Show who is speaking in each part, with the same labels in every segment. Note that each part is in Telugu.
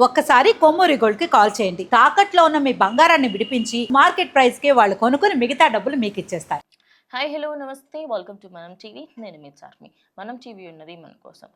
Speaker 1: ఒక్కసారి కొమ్మూరి గోల్డ్కి కాల్ చేయండి. తాకట్లో ఉన్న మీ బంగారాన్ని విడిపించి మార్కెట్ ప్రైస్కి వాళ్ళు కొనుక్కుని మిగతా డబ్బులు మీకు ఇచ్చేస్తారు.
Speaker 2: Hi hello namaste. Welcome to Manam TV. నేను మీ చార్మి. మనం టీవీ ఉన్నది మన కోసం.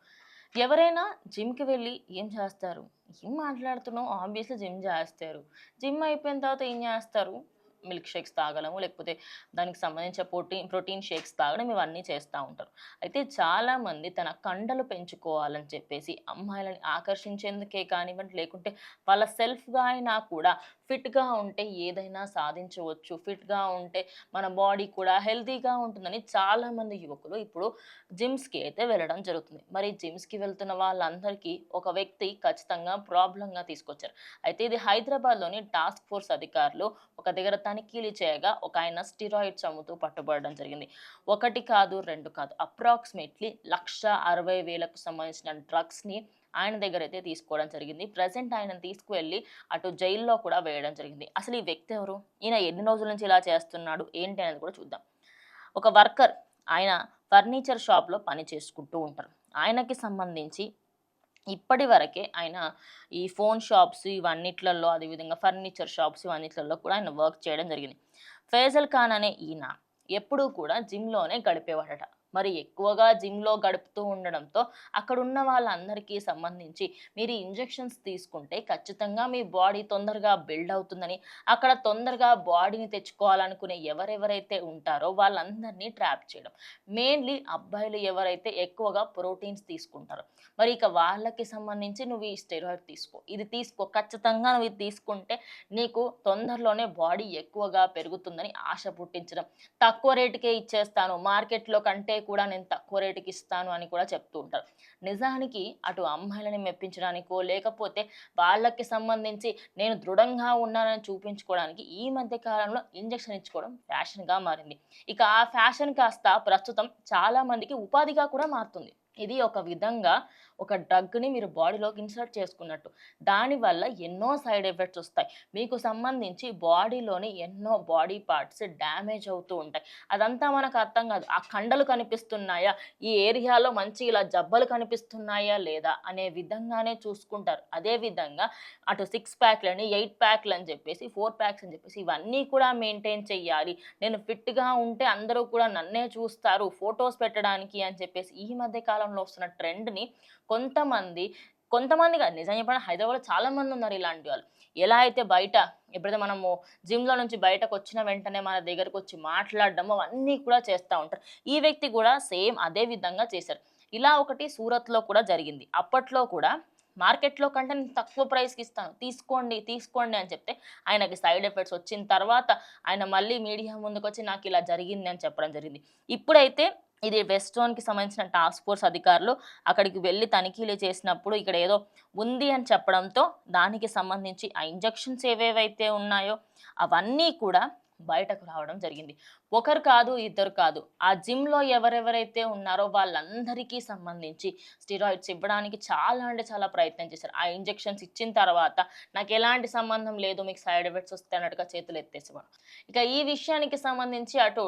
Speaker 2: ఎవరైనా జిమ్కి వెళ్ళి ఏం చేస్తారు? ఏం మాట్లాడుతున్నావు? ఆబ్వియస్లీ జిమ్ చేస్తారు. జిమ్ అయిపోయిన తర్వాత ఏం చేస్తారు? మిల్క్ షేక్స్ తాగడము లేకపోతే దానికి సంబంధించిన ప్రోటీన్ ప్రోటీన్ షేక్స్ తాగడం ఇవన్నీ చేస్తూ ఉంటారు. అయితే చాలామంది తన కండలు పెంచుకోవాలని చెప్పేసి అమ్మాయిలని ఆకర్షించేందుకే కానివ్వండి లేకుంటే వాళ్ళ సెల్ఫ్గా అయినా కూడా ఫిట్గా ఉంటే ఏదైనా సాధించవచ్చు. ఫిట్గా ఉంటే మన బాడీ కూడా హెల్తీగా ఉంటుందని చాలామంది యువకులు ఇప్పుడు జిమ్స్కి అయితే వెళ్ళడం జరుగుతుంది. మరి జిమ్స్కి వెళ్తున్న వాళ్ళందరికీ ఒక వ్యక్తి ఖచ్చితంగా ప్రాబ్లంగా తీసుకొచ్చారు. అయితే ఇది హైదరాబాద్లోని టాస్క్ ఫోర్స్ అధికారులు ఒక దగ్గర తనిఖీలు చేయగా ఒక ఆయన స్టిరాయిడ్స్ అమ్ముతూ పట్టుబడడం జరిగింది. ఒకటి కాదు రెండు కాదు అప్రాక్సిమేట్లీ లక్ష అరవై వేలకు సంబంధించిన డ్రగ్స్ని ఆయన దగ్గర అయితే తీసుకోవడం జరిగింది. ప్రజెంట్ ఆయన తీసుకువెళ్ళి అటు జైల్లో కూడా వేయడం జరిగింది. అసలు ఈ వ్యక్తి ఎవరు? ఈయన ఎన్ని రోజుల నుంచి ఇలా చేస్తున్నాడు? ఏంటి అనేది కూడా చూద్దాం. ఒక వర్కర్ ఆయన ఫర్నిచర్ షాప్లో పని చేసుకుంటూ ఉంటారు. ఆయనకి సంబంధించి ఇప్పటి వరకే ఆయన ఈ ఫోన్ షాప్స్ ఇవన్నిట్లలో అదేవిధంగా ఫర్నిచర్ షాప్స్ ఇవన్నిట్లలో కూడా ఆయన వర్క్ చేయడం జరిగింది. ఫేజల్ ఖాన్ అనే ఈయన ఎప్పుడూ కూడా జిమ్లోనే గడిపేవాడట. మరి ఎక్కువగా జిమ్లో గడుపుతూ ఉండడంతో అక్కడ ఉన్న వాళ్ళందరికీ సంబంధించి మీరు ఇంజెక్షన్స్ తీసుకుంటే ఖచ్చితంగా మీ బాడీ తొందరగా బిల్డ్ అవుతుందని అక్కడ తొందరగా బాడీని తెచ్చుకోవాలనుకునే ఎవరెవరైతే ఉంటారో వాళ్ళందరినీ ట్రాప్ చేయడం. మెయిన్లీ అబ్బాయిలు ఎవరైతే ఎక్కువగా ప్రోటీన్స్ తీసుకుంటారో మరి ఇక వాళ్ళకి సంబంధించి నువ్వు ఈ స్టెరాయిడ్ తీసుకో. ఇది తీసుకో. ఖచ్చితంగా నువ్వు ఇది తీసుకుంటే నీకు తొందరలోనే బాడీ ఎక్కువగా పెరుగుతుందని ఆశ పుట్టించడం. తక్కువ రేటుకే ఇచ్చేస్తాను. మార్కెట్లో కంటే కూడా నేను తక్కువ రేటుకి ఇస్తాను అని కూడా చెప్తూ ఉంటారు. నిజానికి అటు అమ్మాయిలని మెప్పించడానికో లేకపోతే వాళ్ళకి సంబంధించి నేను దృఢంగా ఉన్నానని చూపించుకోవడానికి ఈ మధ్య కాలంలో ఇంజెక్షన్ ఇచ్చుకోవడం ఫ్యాషన్గా మారింది. ఇక ఆ ఫ్యాషన్ కాస్త ప్రస్తుతం చాలామందికి ఉపాధిగా కూడా మారుతుంది. ఇది ఒక విధంగా ఒక డ్రగ్ని మీరు బాడీలోకి ఇన్సర్ట్ చేసుకున్నట్టు. దానివల్ల ఎన్నో సైడ్ ఎఫెక్ట్స్ వస్తాయి. మీకు సంబంధించి బాడీలోని ఎన్నో బాడీ పార్ట్స్ డ్యామేజ్ అవుతూ ఉంటాయి. అదంతా మనకు అర్థం కాదు. ఆ కండలు కనిపిస్తున్నాయా? ఈ ఏరియాలో మంచి ఇలా జబ్బలు కనిపిస్తున్నాయా లేదా? అనే విధంగానే చూసుకుంటారు. అదే విధంగా అటు సిక్స్ ప్యాక్లని ఎయిట్ ప్యాక్లు అని చెప్పేసి ఫోర్ ప్యాక్స్ అని చెప్పేసి ఇవన్నీ కూడా మెయింటైన్ చెయ్యాలి. నేను ఫిట్గా ఉంటే అందరూ కూడా నన్నే చూస్తారు. ఫొటోస్ పెట్టడానికి అని చెప్పేసి ఈ మధ్య కాలంలో వస్తున్న ట్రెండ్ని కొంతమంది కొంతమంది కాదు నిజం చెప్పిన హైదరాబాద్లో చాలా మంది ఉన్నారు ఇలాంటి వాళ్ళు. ఎలా అయితే బయట ఎప్పుడైతే మనము జిమ్లో నుంచి బయటకు వచ్చిన వెంటనే మన దగ్గరకు వచ్చి మాట్లాడడం అవన్నీ కూడా చేస్తూ ఉంటారు. ఈ వ్యక్తి కూడా సేమ్ అదే విధంగా చేశారు. ఇలా ఒకటి సూరత్లో కూడా జరిగింది. అప్పట్లో కూడా మార్కెట్లో కంటే నేను తక్కువ ప్రైస్కి ఇస్తాను. తీసుకోండి తీసుకోండి అని చెప్తే ఆయనకి సైడ్ ఎఫెక్ట్స్ వచ్చిన తర్వాత ఆయన మళ్ళీ మీడియా ముందుకు వచ్చి నాకు ఇలా జరిగింది అని చెప్పడం జరిగింది. ఇప్పుడైతే ఇది వెస్ట్ జోన్కి సంబంధించిన టాస్క్ ఫోర్స్ అధికారులు అక్కడికి వెళ్ళి తనిఖీలు చేసినప్పుడు ఇక్కడ ఏదో ఉంది అని చెప్పడంతో దానికి సంబంధించి ఆ ఇంజక్షన్స్ ఏవేవైతే ఉన్నాయో అవన్నీ కూడా బయటకు రావడం జరిగింది. ఒకరు కాదు ఇద్దరు కాదు. ఆ జిమ్లో ఎవరెవరైతే ఉన్నారో వాళ్ళందరికీ సంబంధించి స్టిరాయిడ్స్ ఇవ్వడానికి చాలా అంటే చాలా ప్రయత్నం చేశారు. ఆ ఇంజెక్షన్స్ ఇచ్చిన తర్వాత నాకు ఎలాంటి సంబంధం లేదు మీకు సైడ్ ఎఫెక్ట్స్ వస్తే అన్నట్టుగా చేతులు ఎత్తేసేవాడు. ఇక ఈ విషయానికి సంబంధించి అటు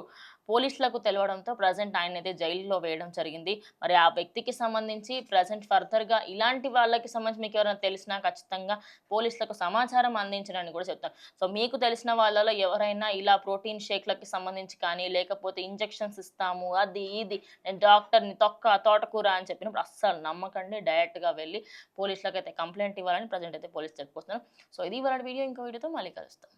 Speaker 2: పోలీసులకు తెలవడంతో ప్రజెంట్ ఆయన అయితే జైల్లో వేయడం జరిగింది. మరి ఆ వ్యక్తికి సంబంధించి ప్రజెంట్ ఫర్దర్గా ఇలాంటి వాళ్ళకి సంబంధించి మీకు ఎవరైనా తెలిసినా ఖచ్చితంగా పోలీసులకు సమాచారం అందించడానికి కూడా చెప్తాను. సో మీకు తెలిసిన వాళ్ళలో ఎవరైనా ఇలా ప్రోటీన్ షేక్లకి సంబంధించి కానీ లేకపోతే ఇంజెక్షన్స్ ఇస్తాము అది ఇది డాక్టర్ని తొక్క తోటకూర అని చెప్పినప్పుడు అస్సలు నమ్మకండి. డైరెక్ట్గా వెళ్ళి పోలీసులకు అయితే కంప్లైంట్ ఇవ్వాలని ప్రజెంట్ అయితే పోలీస్ చెప్పుకొస్తున్నాను సో ఇది ఇవాళ వీడియో. ఇంకో వీడియోతో మళ్ళీ కలుస్తాం.